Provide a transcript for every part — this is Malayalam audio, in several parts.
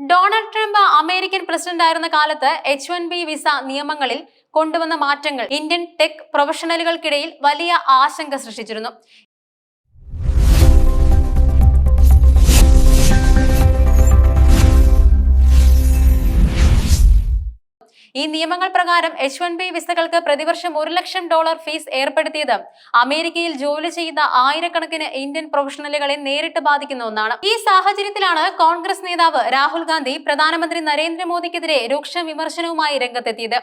ഡൊണാൾഡ് ട്രംപ് അമേരിക്കൻ പ്രസിഡന്റ് ആയിരുന്ന കാലത്ത് എച്ച് വൺ ബി വിസ നിയമങ്ങളിൽ കൊണ്ടുവന്ന മാറ്റങ്ങൾ ഇന്ത്യൻ ടെക് പ്രൊഫഷണലുകൾക്കിടയിൽ വലിയ ആശങ്ക സൃഷ്ടിച്ചിരുന്നു. ഈ നിയമങ്ങൾ പ്രകാരം എച്ച് വൺ ബി വിസകൾക്ക് പ്രതിവർഷം ഒരു ലക്ഷം ഡോളർ ഫീസ് ഏർപ്പെടുത്തിയത് അമേരിക്കയിൽ ജോലി ചെയ്യുന്ന ആയിരക്കണക്കിന് ഇന്ത്യൻ പ്രൊഫഷണലുകളെ നേരിട്ട് ബാധിക്കുന്ന ഒന്നാണ്. ഈ സാഹചര്യത്തിലാണ് കോൺഗ്രസ് നേതാവ് രാഹുൽ ഗാന്ധി പ്രധാനമന്ത്രി നരേന്ദ്രമോദിക്കെതിരെ രൂക്ഷ വിമർശനവുമായി രംഗത്തെത്തിയത്.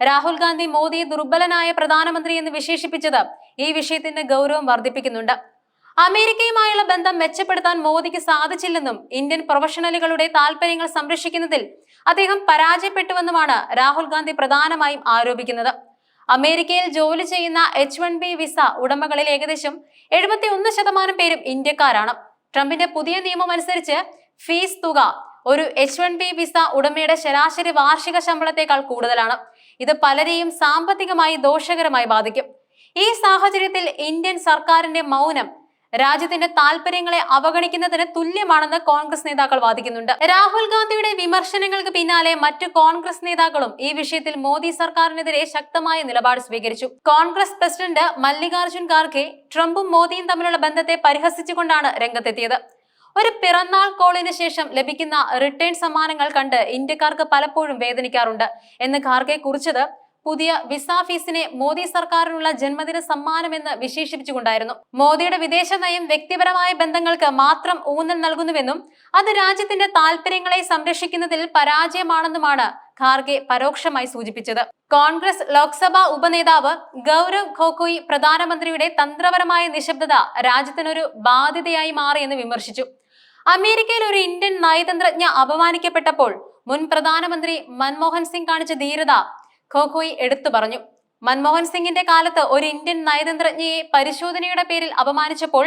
രാഹുൽ ഗാന്ധി മോദിയെ ദുർബലനായ പ്രധാനമന്ത്രി എന്ന് വിശേഷിപ്പിച്ചത് ഈ വിഷയത്തിന്റെ ഗൗരവം വർദ്ധിപ്പിക്കുന്നുണ്ട്. അമേരിക്കയുമായുള്ള ബന്ധം മെച്ചപ്പെടുത്താൻ മോദിക്ക് സാധിച്ചില്ലെന്നും ഇന്ത്യൻ പ്രൊഫഷണലുകളുടെ താൽപര്യങ്ങൾ സംരക്ഷിക്കുന്നതിൽ അദ്ദേഹം പരാജയപ്പെട്ടുവെന്നുമാണ് രാഹുൽ ഗാന്ധി പ്രധാനമായും ആരോപിക്കുന്നത്. അമേരിക്കയിൽ ജോലി ചെയ്യുന്ന എച്ച് വൺ ബി വിസ ഉടമകളിൽ ഏകദേശം എഴുപത്തി ഒന്ന് ശതമാനം പേരും ഇന്ത്യക്കാരാണ്. ട്രംപിന്റെ പുതിയ നിയമം അനുസരിച്ച് ഫീസ് തുക ഒരു എച്ച് വൺ ബി വിസ ഉടമയുടെ ശരാശരി വാർഷിക ശമ്പളത്തേക്കാൾ കൂടുതലാണ്. ഇത് പലരെയും സാമ്പത്തികമായി ദോഷകരമായി ബാധിക്കും. ഈ സാഹചര്യത്തിൽ ഇന്ത്യൻ സർക്കാരിന്റെ മൗനം രാജ്യത്തിന്റെ താല്പര്യങ്ങളെ അവഗണിക്കുന്നതിന് തുല്യമാണെന്ന് കോൺഗ്രസ് നേതാക്കൾ വാദിക്കുന്നുണ്ട്. രാഹുൽ ഗാന്ധിയുടെ വിമർശനങ്ങൾക്ക് പിന്നാലെ മറ്റു കോൺഗ്രസ് നേതാക്കളും ഈ വിഷയത്തിൽ മോദി സർക്കാരിനെതിരെ ശക്തമായ നിലപാട് സ്വീകരിച്ചു. കോൺഗ്രസ് പ്രസിഡന്റ് മല്ലികാർജുൻ ഖാർഗെ ട്രംപും മോദിയും തമ്മിലുള്ള ബന്ധത്തെ പരിഹസിച്ചുകൊണ്ടാണ് രംഗത്തെത്തിയത്. ഒരു പിറന്നാൾ കോളിന് ശേഷം ലഭിക്കുന്ന റിട്ടേൺ സമ്മാനങ്ങൾ കണ്ട് ഇന്ത്യക്കാർക്ക് പലപ്പോഴും വേദനിക്കാറുണ്ട്. എന്ന് ഖാർഗെ കുറിച്ചത് പുതിയ വിസ ഫീസിനെ മോദി സർക്കാരിനുള്ള ജന്മദിന സമ്മാനമെന്ന് വിശേഷിപ്പിച്ചുകൊണ്ടായിരുന്നു. മോദിയുടെ വിദേശ നയം വ്യക്തിപരമായ ബന്ധങ്ങൾക്ക് മാത്രം ഊന്നൽ നൽകുന്നുവെന്നും അത് രാജ്യത്തിന്റെ താൽപര്യങ്ങളെ സംരക്ഷിക്കുന്നതിൽ പരാജയമാണെന്നുമാണ് ഖാർഗെ പരോക്ഷമായി സൂചിപ്പിച്ചത്. കോൺഗ്രസ് ലോക്സഭാ ഉപനേതാവ് ഗൗരവ് ഖോക്കോയി പ്രധാനമന്ത്രിയുടെ തന്ത്രപരമായ നിശബ്ദത രാജ്യത്തിനൊരു ബാധ്യതയായി മാറിയെന്ന് വിമർശിച്ചു. അമേരിക്കയിൽ ഒരു ഇന്ത്യൻ നയതന്ത്രജ്ഞ അപമാനിക്കപ്പെട്ടപ്പോൾ മുൻ പ്രധാനമന്ത്രി മൻമോഹൻ സിംഗ് കാണിച്ച ധീരത ഖോഖോയി എടുത്തു പറഞ്ഞു. മൻമോഹൻ സിംഗിന്റെ കാലത്ത് ഒരു ഇന്ത്യൻ നയതന്ത്രജ്ഞയെ പരിശോധനയുടെ പേരിൽ അപമാനിച്ചപ്പോൾ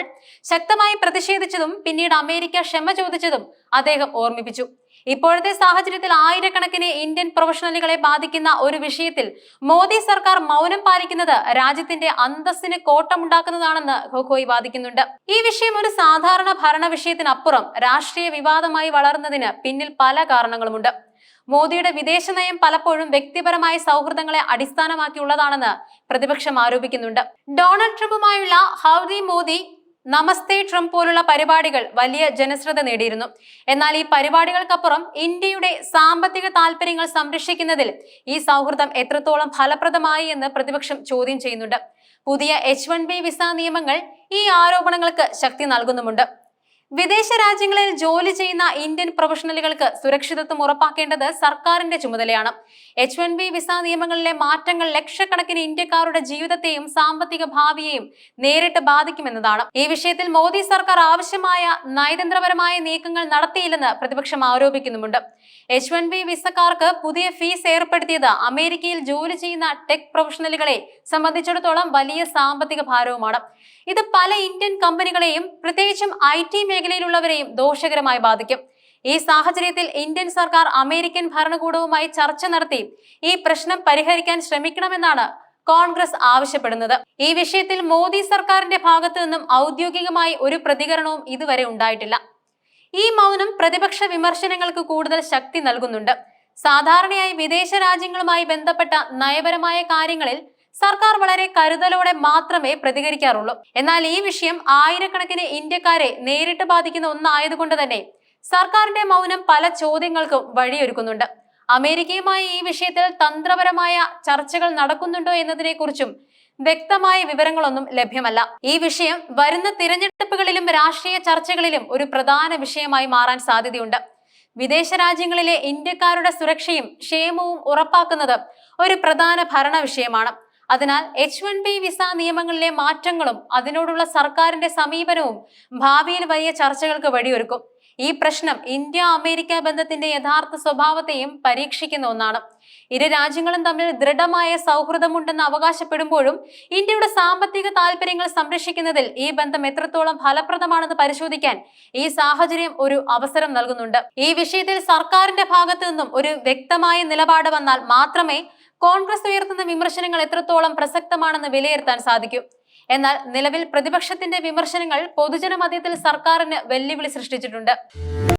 ശക്തമായി പ്രതിഷേധിച്ചതും പിന്നീട് അമേരിക്ക ക്ഷമ ചോദിച്ചതും അദ്ദേഹം ഓർമ്മിപ്പിച്ചു. ഇപ്പോഴത്തെ സാഹചര്യത്തിൽ ആയിരക്കണക്കിന് ഇന്ത്യൻ പ്രൊഫഷണലുകളെ ബാധിക്കുന്ന ഒരു വിഷയത്തിൽ മോദി സർക്കാർ മൗനം പാലിക്കുന്നത് രാജ്യത്തിന്റെ അന്തസ്സിന് കോട്ടമുണ്ടാക്കുന്നതാണെന്ന് ഖോഖോയി വാദിക്കുന്നുണ്ട്. ഈ വിഷയം ഒരു സാധാരണ ഭരണ വിഷയത്തിനപ്പുറം രാഷ്ട്രീയ വിവാദമായി വളർന്നതിന് പിന്നിൽ പല കാരണങ്ങളുമുണ്ട്. മോദിയുടെ വിദേശ നയം പലപ്പോഴും വ്യക്തിപരമായ സൗഹൃദങ്ങളെ അടിസ്ഥാനമാക്കിയുള്ളതാണെന്ന് പ്രതിപക്ഷം ആരോപിക്കുന്നുണ്ട്. ഡൊണാൾഡ് ട്രംപുമായുള്ള ഹൗദി മോദി നമസ്തേ ട്രംപ് പോലുള്ള പരിപാടികൾ വലിയ ജനശ്രദ്ധ നേടിയിരുന്നു. എന്നാൽ ഈ പരിപാടികൾക്കപ്പുറം ഇന്ത്യയുടെ സാമ്പത്തിക താല്പര്യങ്ങൾ സംരക്ഷിക്കുന്നതിൽ ഈ സൗഹൃദം എത്രത്തോളം ഫലപ്രദമായി എന്ന് പ്രതിപക്ഷം ചോദ്യം ചെയ്യുന്നുണ്ട്. പുതിയ എച്ച് വൺ ബി വിസ നിയമങ്ങൾ ഈ ആരോപണങ്ങൾക്ക് ശക്തി നൽകുന്നുമുണ്ട്. വിദേശ രാജ്യങ്ങളിൽ ജോലി ചെയ്യുന്ന ഇന്ത്യൻ പ്രൊഫഷണലുകൾക്ക് സുരക്ഷിതത്വം ഉറപ്പാക്കേണ്ടത് സർക്കാരിന്റെ ചുമതലയാണ്. എച്ച് വൺ ബി വിസ നിയമങ്ങളിലെ മാറ്റങ്ങൾ ലക്ഷക്കണക്കിന് ഇന്ത്യക്കാരുടെ ജീവിതത്തെയും സാമ്പത്തിക ഭാവിയെയും നേരിട്ട് ബാധിക്കുമെന്നതാണ്. ഈ വിഷയത്തിൽ മോദി സർക്കാർ ആവശ്യമായ നയതന്ത്രപരമായ നീക്കങ്ങൾ നടത്തിയില്ലെന്ന് പ്രതിപക്ഷം ആരോപിക്കുന്നുമുണ്ട്. എച്ച് വൺ ബി വിസക്കാർക്ക് പുതിയ ഫീസ് ഏർപ്പെടുത്തിയത് അമേരിക്കയിൽ ജോലി ചെയ്യുന്ന ടെക് പ്രൊഫഷണലുകളെ സംബന്ധിച്ചിടത്തോളം വലിയ സാമ്പത്തിക ഭാരവുമാണ്. ഇത് പല ഇന്ത്യൻ കമ്പനികളെയും പ്രത്യേകിച്ചും ഐ ടി മേഖലയിലുള്ളവരെയും ദോഷകരമായി ബാധിക്കും. ഈ സാഹചര്യത്തിൽ ഇന്ത്യൻ സർക്കാർ അമേരിക്കൻ ഭരണകൂടവുമായി ചർച്ച നടത്തി ഈ പ്രശ്നം പരിഹരിക്കാൻ ശ്രമിക്കണമെന്നാണ് കോൺഗ്രസ് ആവശ്യപ്പെടുന്നത്. ഈ വിഷയത്തിൽ മോദി സർക്കാരിന്റെ ഭാഗത്തു നിന്നും ഔദ്യോഗികമായി ഒരു പ്രതികരണവും ഇതുവരെ ഉണ്ടായിട്ടില്ല. ഈ മൗനം പ്രതിപക്ഷ വിമർശനങ്ങൾക്ക് കൂടുതൽ ശക്തി നൽകുന്നുണ്ട്. സാധാരണയായി വിദേശ രാജ്യങ്ങളുമായി ബന്ധപ്പെട്ട നയപരമായ കാര്യങ്ങളിൽ സർക്കാർ വളരെ കരുതലോടെ മാത്രമേ പ്രതികരിക്കാറുള്ളൂ. എന്നാൽ ഈ വിഷയം ആയിരക്കണക്കിന് ഇന്ത്യക്കാരെ നേരിട്ട് ബാധിക്കുന്ന ഒന്നായതുകൊണ്ട് തന്നെ സർക്കാരിന്റെ മൗനം പല ചോദ്യങ്ങൾക്കും വഴിയൊരുക്കുന്നുണ്ട്. അമേരിക്കയുമായി ഈ വിഷയത്തിൽ തന്ത്രപരമായ ചർച്ചകൾ നടക്കുന്നുണ്ടോ എന്നതിനെക്കുറിച്ചും വ്യക്തമായ വിവരങ്ങളൊന്നും ലഭ്യമല്ല. ഈ വിഷയം വരുന്ന തിരഞ്ഞെടുപ്പുകളിലും രാഷ്ട്രീയ ചർച്ചകളിലും ഒരു പ്രധാന വിഷയമായി മാറാൻ സാധ്യതയുണ്ട്. വിദേശ രാജ്യങ്ങളിലെ ഇന്ത്യക്കാരുടെ സുരക്ഷയും ക്ഷേമവും ഉറപ്പാക്കുന്നത് ഒരു പ്രധാന ഭരണ വിഷയമാണ് അതിനാൽ എച്ച് വൺ ബി വിസ നിയമങ്ങളിലെ മാറ്റങ്ങളും അതിനോടുള്ള സർക്കാരിന്റെ സമീപനവും ഭാവിയിൽ വലിയ ചർച്ചകൾക്ക് വഴിയൊരുക്കും. ഈ പ്രശ്നം ഇന്ത്യ അമേരിക്ക ബന്ധത്തിന്റെ യഥാർത്ഥ സ്വഭാവത്തെയും പരീക്ഷിക്കുന്ന ഒന്നാണ്. ഇരു രാജ്യങ്ങളും തമ്മിൽ ദൃഢമായ സൗഹൃദമുണ്ടെന്ന് അവകാശപ്പെടുമ്പോഴും ഇന്ത്യയുടെ സാമ്പത്തിക താല്പര്യങ്ങൾ സംരക്ഷിക്കുന്നതിൽ ഈ ബന്ധം എത്രത്തോളം ഫലപ്രദമാണെന്ന് പരിശോധിക്കാൻ ഈ സാഹചര്യം ഒരു അവസരം നൽകുന്നുണ്ട്. ഈ വിഷയത്തിൽ സർക്കാരിന്റെ ഭാഗത്തു നിന്നും ഒരു വ്യക്തമായ നിലപാട് വന്നാൽ മാത്രമേ കോൺഗ്രസ് ഉയർത്തുന്ന വിമർശനങ്ങൾ എത്രത്തോളം പ്രസക്തമാണെന്ന് വിലയിരുത്താൻ സാധിക്കും. എന്നാൽ നിലവിൽ പ്രതിപക്ഷത്തിന്റെ വിമർശനങ്ങൾ പൊതുജനമധ്യത്തിൽ സർക്കാരിന് വെല്ലുവിളി സൃഷ്ടിച്ചിട്ടുണ്ട്.